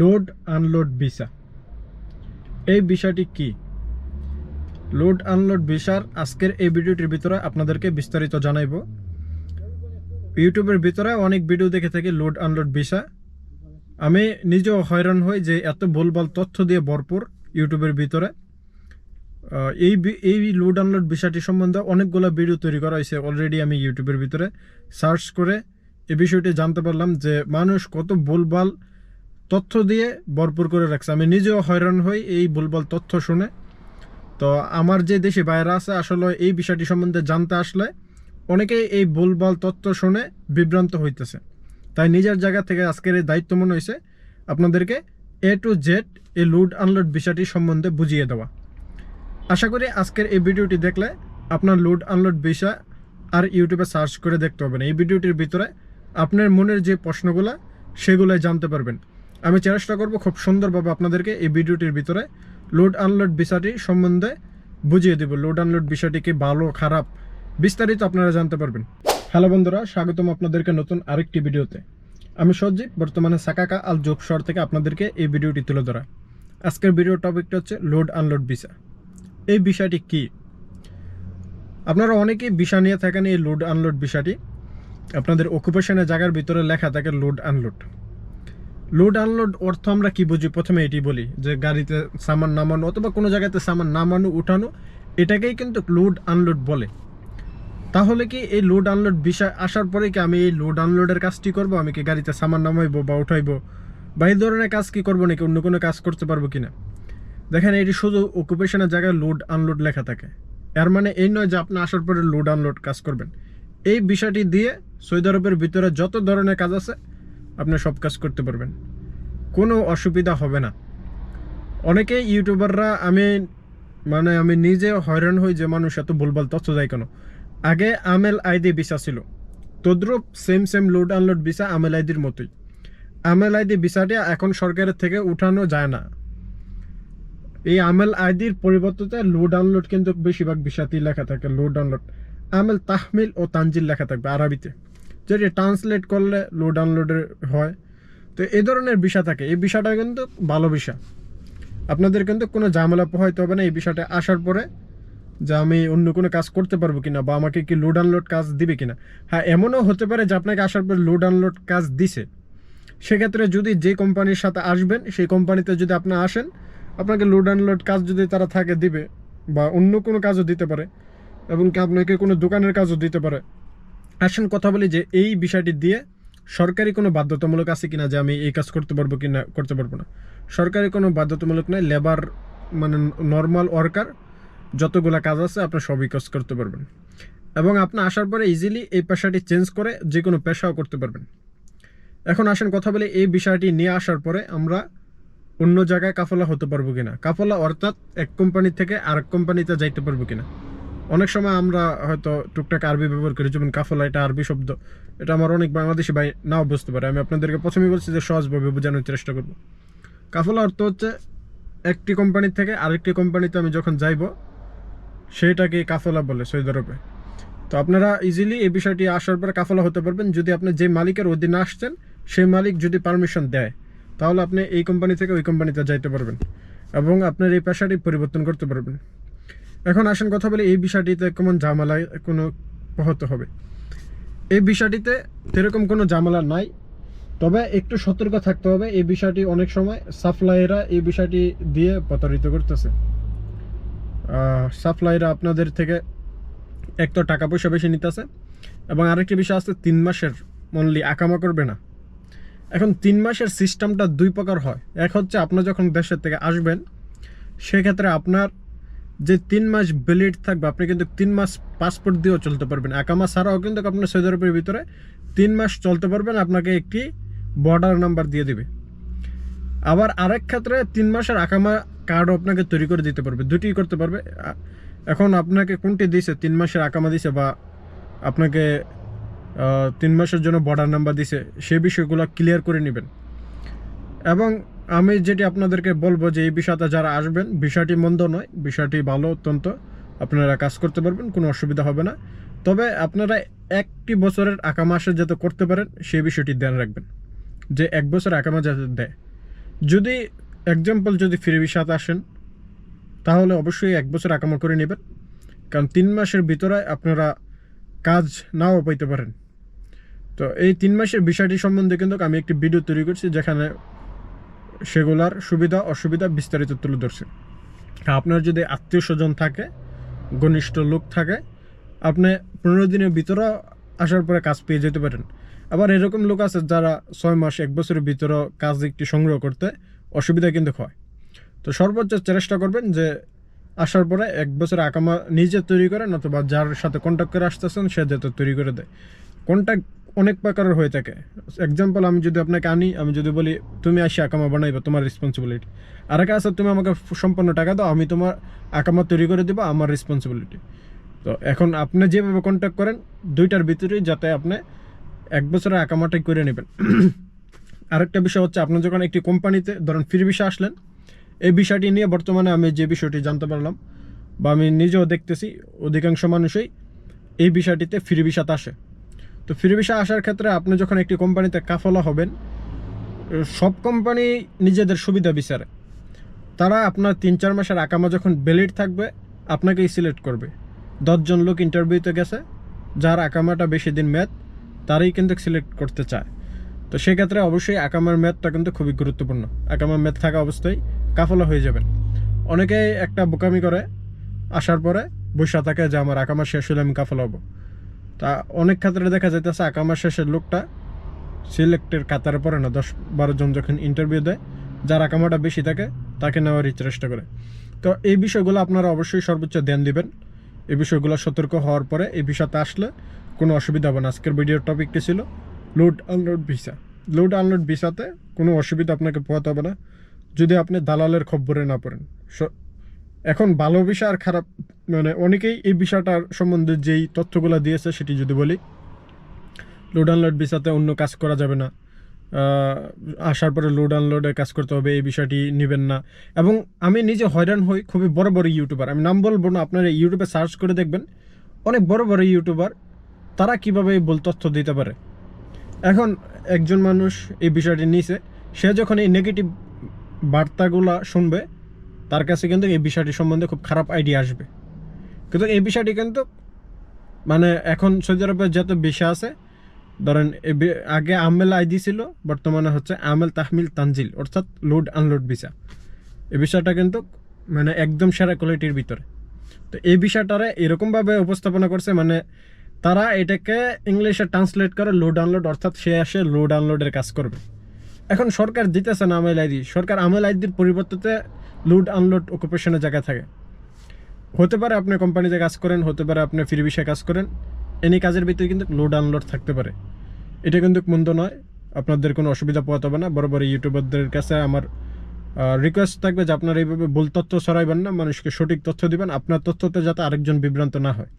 Load unload visa. এই বিষয়টি কি? লোড আনলোড ভিসার আজকের এই ভিডিওটির ভিতরে আপনাদেরকে বিস্তারিত জানাইব। ইউটিউবের ভিতরে অনেক ভিডিও দেখে থাকি লোড আনলোড ভিসা। আমি নিজেও হয়রান হই যে এত ভুলভাল তথ্য দিয়ে ভরপুর ইউটিউবের ভিতরে। এই এই লোড আনলোড বিষয়টি সম্বন্ধে অনেকগুলো ভিডিও তৈরি করা হয়েছে অলরেডি আমি ইউটিউবের ভিতরে। সার্চ করে এই বিষয়টি জানতে পারলাম যে মানুষ কত ভুলভাল তথ্য দিয়ে ভরপুর করে রাখছে। আমি নিজেও হয়রান হই এই ভুলভাল তথ্য শুনে। তো আমার যে দেশে বাইরে আছে, আসলে এই বিষয়টি সম্বন্ধে জানতে আসলে অনেকেই এই ভুলবল তথ্য শুনে বিভ্রান্ত হইতেছে। তাই নিজের জায়গা থেকে আজকের এই দায়িত্ব মনে হয়েছে আপনাদেরকে এ টু জেড এই লোড আনলোড বিষয়টি সম্বন্ধে বুঝিয়ে দেওয়া। আশা করি আজকের এই ভিডিওটি দেখলে আপনার লোড আনলোড বিষয় আর ইউটিউবে সার্চ করে দেখতে পাবেন এই ভিডিওটির ভিতরে আপনার মনের যে প্রশ্নগুলো, সেগুলোই জানতে পারবেন। আমি চেষ্টা করব খুব সুন্দরভাবে আপনাদেরকে এই ভিডিওটির ভিতরে লোড আনলোড বিষয়টি সম্বন্ধে বুঝিয়ে দেব। লোড আনলোড বিষয়টি কি ভালো, খারাপ, বিস্তারিত আপনারা জানতে পারবেন। হ্যালো বন্ধুরা, স্বাগতম আপনাদেরকে নতুন আরেকটি ভিডিওতে। আমি সজ্জিব বর্তমানে সাকাকা আল জোব শহর থেকে আপনাদেরকে এই ভিডিওটি তুলে ধরা। আজকের ভিডিও টপিকটা হচ্ছে লোড আনলোড ভিসা এই বিষয়টি কি? আপনারা অনেকেই বিষয় নিয়ে থাকেন এই লোড আনলোড বিষয়টি। আপনাদের অকুপেশনের জায়গার ভিতরে লেখা থাকে লোড আনলোড লোড আনলোড অর্থ আমরা কি বুঝি? প্রথমে এটি বলি যে গাড়িতে সামান নামানো অথবা কোনো জায়গাতে সামান নামানো, উঠানো, এটাকেই কিন্তু লোড আনলোড বলে। তাহলে কি এই লোড আনলোড বিষয় আসার পরে কি আমি এই লোড আনলোডের কাজটি করব? আমি কি গাড়িতে সামান নামাইবো বা উঠাইবো? বা এই ধরনের কাজ কি করব নাকি অন্য কোনো কাজ করতে পারব কি না দেখেন, এটি শুধু অকুপেশনের জায়গায় লোড আনলোড লেখা থাকে। এর মানে এই নয় যে আপনি আসার পরে লোড আনলোড কাজ করবেন। এই বিষয়টি দিয়ে সৌদি আরবের ভিতরে যত ধরনের কাজ আছে আপনি সব কাজ করতে পারবেন। কোনো অসুবিধা হবে না। অনেকে ইউটিউবাররা আমি মানে আমি নিজে হয়রান হই যে মানুষ এত ভুলভাল তথ্য দেয় কেন? আগে আমেল আইডি ভিসা ছিল। তদ্রুপ same same load unload visa আমেল আইডির মতোই। আমেল আইডি ভিসাটি এখন সরকারের থেকে উঠানো যায় না। এই আমেল আইডির পরিবর্তে লোড আনলোড কিন্তু বেশিরভাগ বিষাতেই লেখা থাকে লোড আনলোড আমেল তাহমিল ও তানজিল লেখা থাকবে আরবিতে। যেটি ট্রান্সলেট করলে লোড ডাউনলোডের হয়। তো এই ধরনের বিষয় থাকে। এই বিষয়টা কিন্তু ভালো বিষয় আপনাদের কিন্তু কোনো ঝামেলা পোহাইতে হবে না। এই বিষয়টা আসার পরে যে আমি অন্য কোনো কাজ করতে পারব কিনা বা আমাকে কি লোড আনলোড কাজ দিবে কিনা। হ্যাঁ এমনও হতে পারে যে আপনাকে আসার পর লোড আনলোড কাজ দিছে। সেক্ষেত্রে যদি যে কোম্পানির সাথে আসবেন, সেই কোম্পানিতে যদি আপনি আসেন, আপনাকে লোড আনলোড কাজ যদি তারা থাকে দিবে বা অন্য কোনো কাজও দিতে পারে এবং কি আপনাকে কোনো দোকানের কাজও দিতে পারে আসেন কথা বলি যে এই বিষয়টি দিয়ে সরকারি কোনো বাধ্যতামূলক আছে কিনা যে আমি এই কাজ করতে পারব কি না করতে পারব না। সরকারি কোনো বাধ্যতামূলক নয় লেবার মানে নর্মাল ওয়ার্কার যতগুলা কাজ আছে আপনার সবই কাজ করতে পারবেন। এবং আপনি আসার পরে ইজিলি এই পেশাটি চেঞ্জ করে যে কোনো পেশাও করতে পারবেন। এখন আসেন কথা বলি এই বিষয়টি নিয়ে আসার পরে আমরা অন্য জায়গায় কাফলা হতে পারব কিনা। কাফলা অর্থাৎ এক কোম্পানি থেকে আরেক কোম্পানিতে যাইতে পারব কিনা। অনেক সময় আমরা হয়তো টুকটাক আরবি ব্যবহার করি, যেমন কাফলা, এটা আরবি শব্দ। এটা আমার অনেক বাংলাদেশি ভাই নাও বুঝতে পারে। আমি আপনাদেরকে প্রথমেই বলছি যে সহজভাবে বোঝানোর চেষ্টা করব। কাফলা অর্থ হচ্ছে একটি কোম্পানি থেকে আরেকটি কোম্পানিতে আমি যখন যাইব, সেটাকে কাফলা বলে সৌদি আরবে। তো আপনারা ইজিলি এই বিষয়টি আসার পরে কাফলা হতে পারবেন। যদি আপনি যে মালিকের অধীনে আসছেন, সেই মালিক যদি পারমিশন দেয়, তাহলে আপনি এই কোম্পানি থেকে ওই কোম্পানিতে যাইতে পারবেন এবং আপনার এই পেশাটি পরিবর্তন করতে পারবেন। এখন আসেন কথা বলি, এই বিষয়টিতে কেমন ঝামেলায় কোনো হতে হবে? এই বিষয়টিতে সেরকম কোনো ঝামেলা নাই, তবে একটু সতর্ক থাকতে হবে, এই বিষয়টি অনেক সময় সাপ্লাইয়েরা এই বিষয়টি দিয়ে প্রতারিত করতেছে। সাপ্লাইরা আপনাদের থেকে এক তো টাকা পয়সা বেশি নিতেছে, এবং আরেকটি বিষয় আছে, তিন মাসের অনলি আকামা করবে না। এখন তিন মাসের সিস্টেমটা দুই প্রকার হয়। এক হচ্ছে, আপনার যখন দেশের থেকে আসবেন, সেক্ষেত্রে আপনার যে তিন মাস ভ্যালিড থাকবে, আপনি কিন্তু তিন মাস পাসপোর্ট দিয়েও চলতে পারবেন। একামা ছাড়াও কিন্তু আপনার সৌদি আরবের ভিতরে তিন মাস চলতে পারবেন, আপনাকে একটি বর্ডার নাম্বার দিয়ে দিবে। আবার আরেক ক্ষেত্রে তিন মাসের আকামা কার্ডও আপনাকে তৈরি করে দিতে পারবে দুটি করতে পারবে। এখন আপনাকে কোনটি দিছে তিন মাসের আকামা দিছে বা আপনাকে তিন মাসের জন্য বর্ডার নাম্বার দিছে সেই বিষয়গুলো ক্লিয়ার করে নেবেন। এবং আমি যেটি আপনাদেরকে বলব যে এই বিষয়টা যারা আসবেন বিষয়টি মন্দ নয় বিষয়টি ভালো, অত্যন্ত। আপনারা কাজ করতে পারবেন, কোনো অসুবিধা হবে না। তবে আপনারা একটি বছরের আকামা আসে যাতে করতে পারেন সেই বিষয়টি ধ্যান রাখবেন, যে এক বছর আকামা যাতে দেয়। যদি এক্সাম্পল যদি ফ্রি ভিসাতে আসেন, তাহলে অবশ্যই এক বছর আকামা করে নেবেন, কারণ তিন মাসের ভিতরে আপনারা কাজ নাও পাইতে পারেন। তো এই তিন মাসের বিষয়টি সম্বন্ধে কিন্তু আমি একটি ভিডিও তৈরি করছি, যেখানে সেগুলার সুবিধা, অসুবিধা বিস্তারিত তুলে ধরছে। আপনার যদি আত্মীয় স্বজন থাকে, ঘনিষ্ঠ লোক থাকে, আপনি পনেরো দিনের ভিতরে আসার পরে কাজ পেয়ে যেতে পারেন। আবার এরকম লোক আছে যারা ছয় মাস, এক বছরের ভিতরে কাজ একটি সংগ্রহ করতে অসুবিধা কিন্তু হয়। তো সর্বোচ্চ চেষ্টা করবেন যে আসার পরে এক বছর আকামা নিজে তৈরি করেন অথবা যার সাথে কন্ট্যাক্ট করে আসতেছেন, সে যাতে তৈরি করে দেয়। কন্ট্যাক্ট অনেক প্রকারের হয়ে থাকে। এক্সাম্পল আমি যদি আপনাকে আনি, আমি যদি বলি, তুমি আসি আকামা বানাইবা, তোমার রেসপন্সিবিলিটি আর একটা আছে, তুমি আমাকে সম্পূর্ণ টাকা দাও, আমি তোমার আকামা তৈরি করে দেবো, আমার রেসপন্সিবিলিটি তো এখন আপনি যেভাবে কন্ট্যাক্ট করেন, দুইটার ভিতরেই যাতে আপনি এক বছরের আকামাটাই করে নেবেন। আরেকটা বিষয় হচ্ছে, আপনি যখন একটি কোম্পানিতে, ধরেন ফ্রি বিষয় আসলেন, এই বিষয়টি নিয়ে বর্তমানে আমি যে বিষয়টি জানতে পারলাম, বা আমি নিজেও দেখতেছি, অধিকাংশ মানুষই এই বিষয়টিতে ফ্রি ভিসাতে আসে। তো ফ্রি ভিসা আসার ক্ষেত্রে আপনি যখন একটি কোম্পানিতে কাফলা হবেন, সব কোম্পানি নিজেদের সুবিধা বিচারে। তারা আপনার তিন চার মাসের আকামা যখন ভ্যালিড থাকবে, আপনাকেই সিলেক্ট করবে। দশজন লোক ইন্টারভিউতে গেছে, যার আকামাটা বেশি দিন মেয়াদ, তারাই কিন্তু সিলেক্ট করতে চায়। তো সেক্ষেত্রে অবশ্যই আকামার মেয়াদটা কিন্তু খুবই গুরুত্বপূর্ণ। আকামার মেয়াদ থাকা অবস্থায় কাফলা হয়ে যাবেন। অনেকেই একটা বোকামি করে, আসার পরে বৈশা থাকে যে আমার আকামা শেষ হলে আমি কাফলা হব। তা অনেক ক্ষেত্রে দেখা যাইতেছে আকামা শেষের লোকটা সিলেক্টের কাতারে পড়ে না, দশ বারো জন যখন ইন্টারভিউ দেয়, যার আকামাটা বেশি থাকে, তাকে নেওয়ারই চেষ্টা করে। তো এই বিষয়গুলো আপনারা অবশ্যই সর্বোচ্চ ধ্যান দিবেন। এই বিষয়গুলো সতর্ক হওয়ার পরে এই বিষয়তে আসলে কোনো অসুবিধা হবে না। আজকের ভিডিওর টপিকটি ছিল load unload visa load unload ভিসাতে কোনো অসুবিধা আপনাকে পোহাতে হবে না। যদি আপনি দালালের খব্বরে না পড়েন। এখন ভালো বিষয় আর খারাপ মানে অনেকেই এই বিষয়টার সম্বন্ধে যেই তথ্যগুলো দিয়েছে সেটি যদি বলি লোড আনলোড ভিসাতে অন্য কাজ করা যাবে না। আসার পরে লোড আনলোডে কাজ করতে হবে, এই বিষয়টি নেবেন না। এবং আমি নিজে হয়রান হই, খুবই বড় বড় ইউটিউবার। আমি নাম বলব না, আপনারা ইউটিউবে সার্চ করে দেখবেন, অনেক বড় বড় ইউটিউবার, তারা কীভাবে এই ভুল তথ্য দিতে পারে। এখন একজন মানুষ এই বিষয়টি নিছে, সে যখন এই নেগেটিভ বার্তাগুলা শুনবে তার কাছে কিন্তু এই বিষয়টি সম্বন্ধে খুব খারাপ আইডিয়া আসবে। কিন্তু এই বিষয়টি কিন্তু মানে এখন সৌদি আরবের যত বিষয় আছে, ধরেন আগে আমেল আইডি ছিল, বর্তমানে হচ্ছে আমেল তাহমিল তানজিল, অর্থাৎ লোড আনলোড ভিসা। এই বিষয়টা কিন্তু মানে একদম সেরা কোয়ালিটির ভিতরে। তো এই বিষয়টারে এরকমভাবে উপস্থাপনা করছে মানে তারা এটাকে ইংলিশে ট্রান্সলেট করে লোড আনলোড অর্থাৎ সে আসে লোড আনলোডের কাজ করবে। এখন সরকার দিতেছে না আমেল আইডি। সরকার আমেল আইডির পরিবর্তে লোড আনলোড অকুপেশনের জায়গায় থাকে। হতে পারে আপনি কোম্পানিতে কাজ করেন, হতে পারে আপনি ফ্রি বিষয়ে কাজ করেন। এনি কাজের ভিতরে কিন্তু লোড আনলোড থাকতে পারে। এটা কিন্তু মন্দ নয়। আপনাদের কোনো অসুবিধা পোয়াতে হবে না। বড় বড় ইউটিউবারদের কাছে আমার রিকোয়েস্ট থাকবে যে আপনারা এইভাবে ভুল তথ্য ছড়াইবেন না, মানুষকে সঠিক তথ্য দিবেন। আপনার তথ্যতে যাতে আরেকজন বিভ্রান্ত না হয়।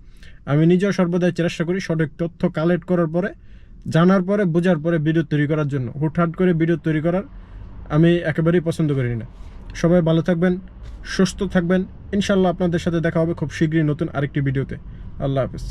আমি নিজেও সর্বদাই চেষ্টা করি সঠিক তথ্য কালেক্ট করার পরে জানার পরে, বোঝার পরে ভিডিও তৈরি করার জন্য। হুটহাট করে ভিডিও তৈরি করার আমি একেবারেই পছন্দ করি না সবাই ভালো থাকবেন, সুস্থ থাকবেন। ইনশাল্লাহ আপনাদের সাথে দেখা হবে খুব শীঘ্রই নতুন আরেকটি ভিডিওতে আল্লাহ হাফিজ।